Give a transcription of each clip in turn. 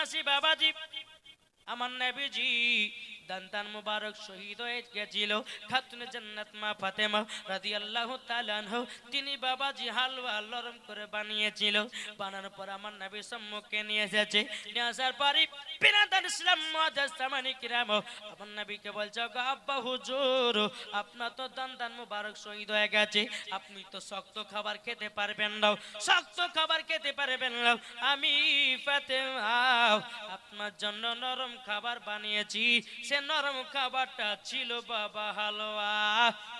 আসি বাবাজি আমার নবীজি দান্তান মুবারক শহীদ হয়ে গেছিল। খাতুনে জান্নাত মা ফাতেমা রাদিয়াল্লাহু তাআলা আনহা, তিনি বাবাজি হালুয়া নরম করে বানিয়েছিল। বানানোর পর আমার নবী সম্মুখে নিয়ে এসেছে। নিয়ে আসার পরে বিনাদান ইসলাম মুআদ্দাস সামানি কিরাম আমার নবীকে বলছে গো আব্বা হুজুর, আপনার তো দান্তান মুবারক শহীদ হয়ে গেছে। আপনি তো শক্ত খাবার খেতে পারবেন না। শক্ত খাবার খেতে পারবেন না। আমি ফাতেমা, আপনার জন্য নরম খাবার বানিয়েছি। সে নরম খাবারটা ছিল বাবা হালুয়া।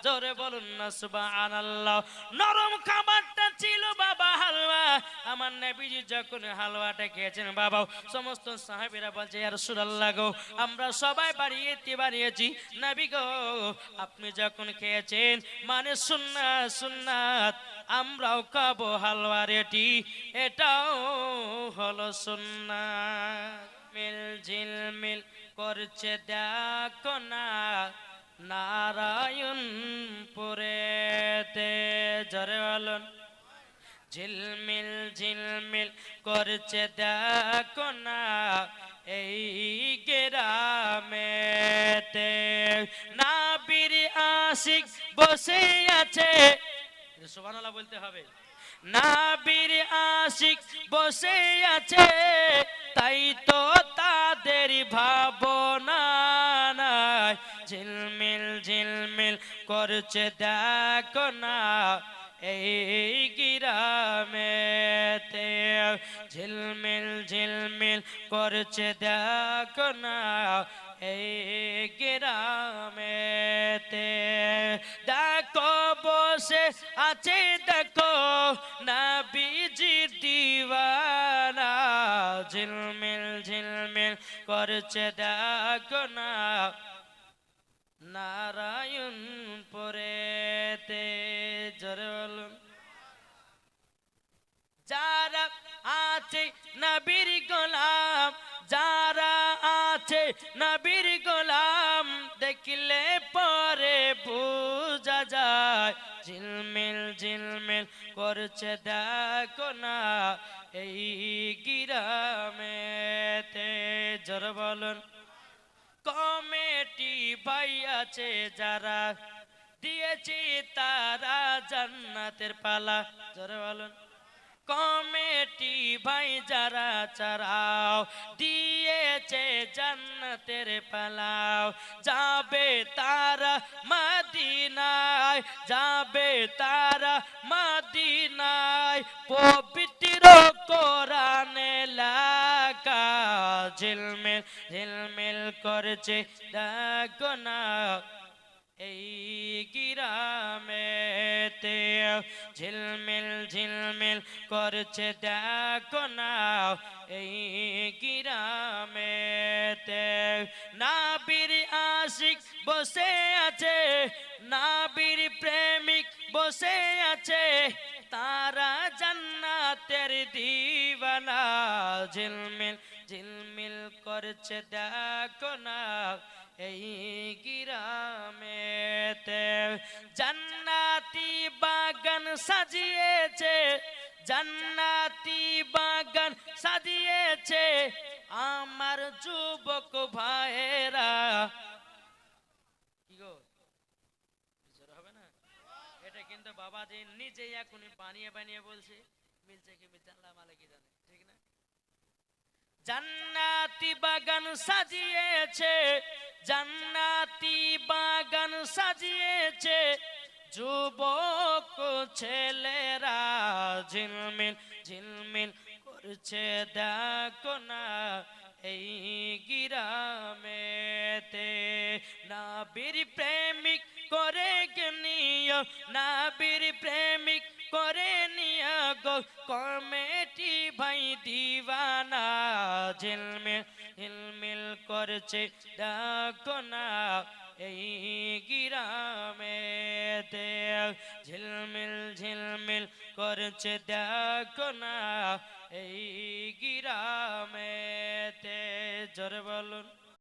জোরে বলুন না, সুবহানাল্লাহ। নরম খাবারটা ছিল বাবা হালুয়া। আমার নবীজি যখন হালুয়াটা খেয়েছেন, বাবা, সমস্ত সাহাবীরা বলছে, ইয়া রাসূলুল্লাহ গো, আমরা সবাই বাড়িয়েতে বানিয়েছি। নবী গো, আপনি যখন খেয়েছেন মানে সুন্নাত সুন্নাত, আমরাও খাব হালুয়া রেটি। এটাও হলো সুন্নাত। মিল ঝিল মিল করছে দেখো না নারায়ণপুরেতে জরে বলুন। ঝিলমিল ঝিলমিল করছে দেখো না, এই গ্রামেতে নাবির আশিক বসে আছে। সুবহানাল্লাহ বলতে হবে। নাবির আশিক বসে আছে, তাই তো তাদের ভাবনা নাই। ঝিলমিল ঝিলমিল করছে দেখো না এই গিরামেতে। ঝিলমিল ঝিলমিল করছে দেখো না এই গ্রামেতে। দেখো বসে আছে, দেখো না বিজি দিওয়ানা। ঝিলমিল করছে দেখো না, নারায়ণ পরেতে জোরে যারা আছে নবীর গোলাম, যারা আছে নবীর গোলাম, দেখলে পরে বোঝা যায়, ঝিলমিল ঝিলমিল করছে দেখো না, এই গিরামেতে। জোর বলুন, কমেটি ভাই আছে যারা, দিয়েছি তারা জান্নাতের পালা। জোরে বলুন। কমেটি ভাই যারা চারাও দিয়েছে জান্নাতের পালাও। যাবে তারা মদিনায়, যাবে তারা মদিনায়, পবিত্র কোরআনে লাগা ঝিলমিল ঝিলমিল করছে দেখো না এই গিরামেতে ঝিলমিল ঝিলমিল করছে দেখো না এই গিরামেতে। নাবির আশিক বসে আছে, নাবির প্রেমিক বসে আছে, তারা জান্নাতের দিবানা। ঝিলমিল ঝিলমিল করছে দেখো না এই গিরামেতে জান্নাতি বাগান সাজিয়েছে, জান্নাতি বাগান সাজিয়েছে আমার যুবক না? এটা কিন্তু বাবাজি বানিয়ে বানিয়ে বলছে জান্নাতি বাগান সাজিয়েছে জান্নাতি বাগান সাজিয়েছে যুবক ছেলেরা ঝিলমিল ঝিলমিল করছে দেখো না এই গিরামেতে। নাবির প্রেমিক করে নিয় নাবির প্রেমিক করে নিয়া গো। কমেটি ভাই ঝিলমিল ঝিলমিল করছে দেখো না এই গিরামেতে ঝিলমিল ঝিলমিল করছে দেখো না এই গিরামেতে জোরে বলুন।